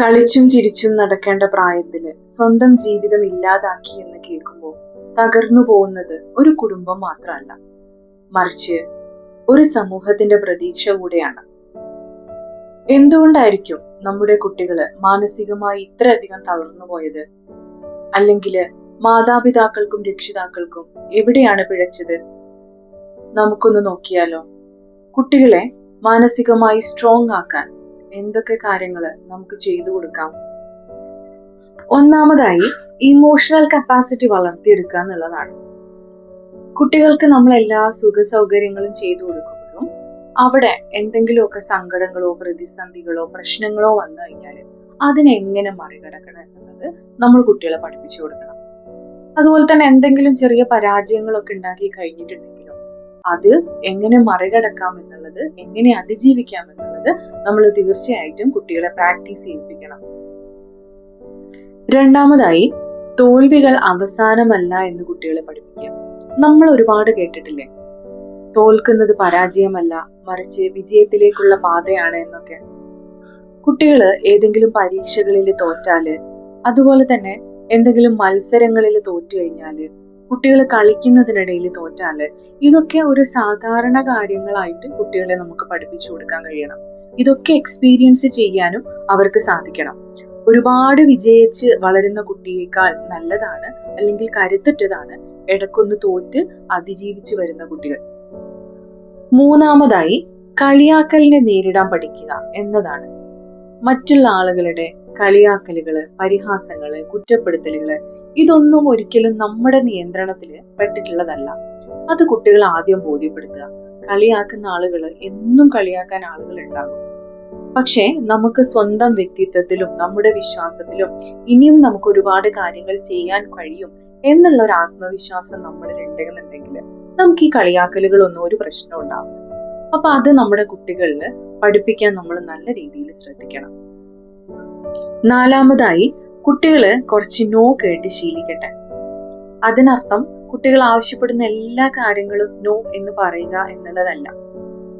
കളിച്ചും ചിരിച്ചും നടക്കേണ്ട പ്രായത്തിൽ സ്വന്തം ജീവിതം ഇല്ലാതാക്കി എന്ന് കേൾക്കുമ്പോൾ തകർന്നു പോകുന്നത് ഒരു കുടുംബം മാത്രമല്ല. മറിച്ച് ഒരു സമൂഹത്തിന്റെ പ്രതീക്ഷ കൂടെയാണ്. എന്തുകൊണ്ടായിരിക്കും നമ്മുടെ കുട്ടികൾ മാനസികമായി ഇത്രയധികം തളർന്നു പോയത്? അല്ലെങ്കിൽ മാതാപിതാക്കൾക്കും രക്ഷിതാക്കൾക്കും എവിടെയാണ് പിഴച്ചത്? നമുക്കൊന്ന് നോക്കിയാലോ. കുട്ടികളെ മാനസികമായി സ്ട്രോങ് ആക്കാൻ എന്തൊക്കെ കാര്യങ്ങൾ നമുക്ക് ചെയ്തു കൊടുക്കാം? ഒന്നാമതായി ഇമോഷണൽ കപ്പാസിറ്റി വളർത്തിയെടുക്കുക എന്നുള്ളതാണ്. കുട്ടികൾക്ക് നമ്മൾ എല്ലാ സുഖ സൗകര്യങ്ങളും ചെയ്തു കൊടുക്കുമ്പോഴും അവിടെ എന്തെങ്കിലുമൊക്കെ സങ്കടങ്ങളോ പ്രതിസന്ധികളോ പ്രശ്നങ്ങളോ വന്നു കഴിഞ്ഞാൽ അതിനെങ്ങനെ മറികടക്കണം എന്നുള്ളത് നമ്മൾ കുട്ടികളെ പഠിപ്പിച്ചു കൊടുക്കണം. അതുപോലെ തന്നെ എന്തെങ്കിലും ചെറിയ പരാജയങ്ങളൊക്കെ ഉണ്ടാക്കി കഴിഞ്ഞിട്ടുണ്ടെങ്കിലും അത് എങ്ങനെ മറികടക്കാം എന്നുള്ളത് എങ്ങനെ അതിജീവിക്കാം എന്നുള്ളത് നമ്മൾ തീർച്ചയായിട്ടും കുട്ടികളെ പ്രാക്ടീസ് ചെയ്യിപ്പിക്കണം. രണ്ടാമതായി തോൽവികൾ അവസാനമല്ല എന്ന് കുട്ടികളെ പഠിപ്പിക്കുക. നമ്മൾ ഒരുപാട് കേട്ടിട്ടില്ലേ? തോൽക്കുന്നത് പരാജയമല്ല മറിച്ച് വിജയത്തിലേക്കുള്ള പാതയാണ് എന്നൊക്കെ. കുട്ടികൾ ഏതെങ്കിലും പരീക്ഷകളിൽ തോറ്റാൽ അതുപോലെ തന്നെ എന്തെങ്കിലും മത്സരങ്ങളിൽ തോറ്റു കഴിഞ്ഞാൽ കുട്ടികൾ കളിക്കുന്നതിനിടയിൽ തോറ്റാൽ ഇതൊക്കെ ഒരു സാധാരണ കാര്യങ്ങളായിട്ട് കുട്ടികളെ നമുക്ക് പഠിപ്പിച്ചു കൊടുക്കാൻ കഴിയണം. ഇതൊക്കെ എക്സ്പീരിയൻസ് ചെയ്യാനും അവർക്ക് സാധിക്കണം. ഒരുപാട് വിജയിച്ച് വളരുന്ന കുട്ടിയേക്കാൾ നല്ലതാണ് അല്ലെങ്കിൽ കരുത്തിട്ടതാണ് ഇടക്കൊന്ന് തോറ്റ് അതിജീവിച്ച് വരുന്ന കുട്ടികൾ. മൂന്നാമതായി കളിയാക്കലിനെ നേരിടാൻ പഠിക്കുക എന്നതാണ്. മറ്റുള്ള ആളുകളുടെ കളിയാക്കലുകൾ പരിഹാസങ്ങൾ കുറ്റപ്പെടുത്തലുകൾ ഇതൊന്നും ഒരിക്കലും നമ്മുടെ നിയന്ത്രണത്തിൽ പെട്ടിട്ടുള്ളതല്ല. അത് കുട്ടികൾ ആദ്യം ബോധ്യപ്പെടുത്തുക. കളിയാക്കുന്ന ആളുകൾ എന്നും കളിയാക്കാൻ ആളുകൾ ഉണ്ടാകും പക്ഷേ നമുക്ക് സ്വന്തം വ്യക്തിത്വത്തിലും നമ്മുടെ വിശ്വാസത്തിലും ഇനിയും നമുക്ക് ഒരുപാട് കാര്യങ്ങൾ ചെയ്യാൻ കഴിയും എന്നുള്ള ഒരു ആത്മവിശ്വാസം നമ്മളിൽ ഉണ്ടെന്നുണ്ടെങ്കിൽ നമുക്ക് ഈ കളിയാക്കലുകളൊന്നും ഒരു പ്രശ്നം ഉണ്ടാവില്ല. അപ്പൊ അത് നമ്മുടെ കുട്ടികളിൽ പഠിപ്പിക്കാൻ നമ്മൾ നല്ല രീതിയിൽ ശ്രദ്ധിക്കണം. നാലാമതായി കുട്ടികൾ കുറച്ച് നോ കേട്ട് ശീലിക്കട്ടെ. അതിനർത്ഥം കുട്ടികൾ ആവശ്യപ്പെടുന്ന എല്ലാ കാര്യങ്ങളും നോ എന്ന് പറയുക എന്നുള്ളതല്ല.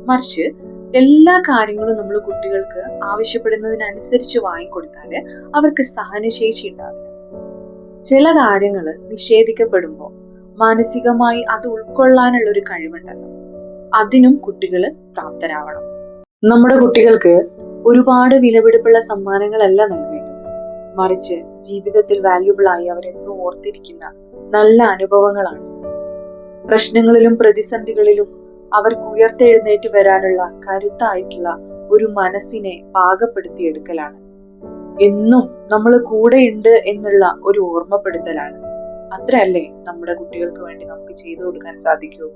മറിച്ച് എല്ലാ കാര്യങ്ങളും നമ്മൾ കുട്ടികൾക്ക് ആവശ്യപ്പെടുന്നതിനനുസരിച്ച് വാങ്ങിക്കൊടുത്താൽ അവർക്ക് സഹനശേഷി ഉണ്ടാവില്ല. ചില കാര്യങ്ങൾ നിഷേധിക്കപ്പെടുമ്പോൾ മാനസികമായി അത് ഉൾക്കൊള്ളാനുള്ള ഒരു കഴിവുണ്ടല്ലോ. അതിനും കുട്ടികൾ പ്രാപ്തരാവണം. നമ്മുടെ കുട്ടികൾക്ക് ഒരുപാട് വിലപിടിപ്പുള്ള സമ്മാനങ്ങളല്ല നൽകേണ്ടത്. മറിച്ച് ജീവിതത്തിൽ വാല്യുബിൾ ആയി അവരെന്നും ഓർത്തിരിക്കുന്ന നല്ല അനുഭവങ്ങളാണ്. പ്രശ്നങ്ങളിലും പ്രതിസന്ധികളിലും അവർക്ക് ഉയർത്തെഴുന്നേറ്റ് വരാനുള്ള കരുത്തായിട്ടുള്ള ഒരു മനസ്സിനെ പാകപ്പെടുത്തിയെടുക്കലാണ്. എന്നും നമ്മൾ കൂടെയുണ്ട് എന്നുള്ള ഒരു ഓർമ്മപ്പെടുത്തലാണ്. അത്രയല്ലേ നമ്മുടെ കുട്ടികൾക്ക് വേണ്ടി നമുക്ക് ചെയ്തു കൊടുക്കാൻ സാധിക്കൂ.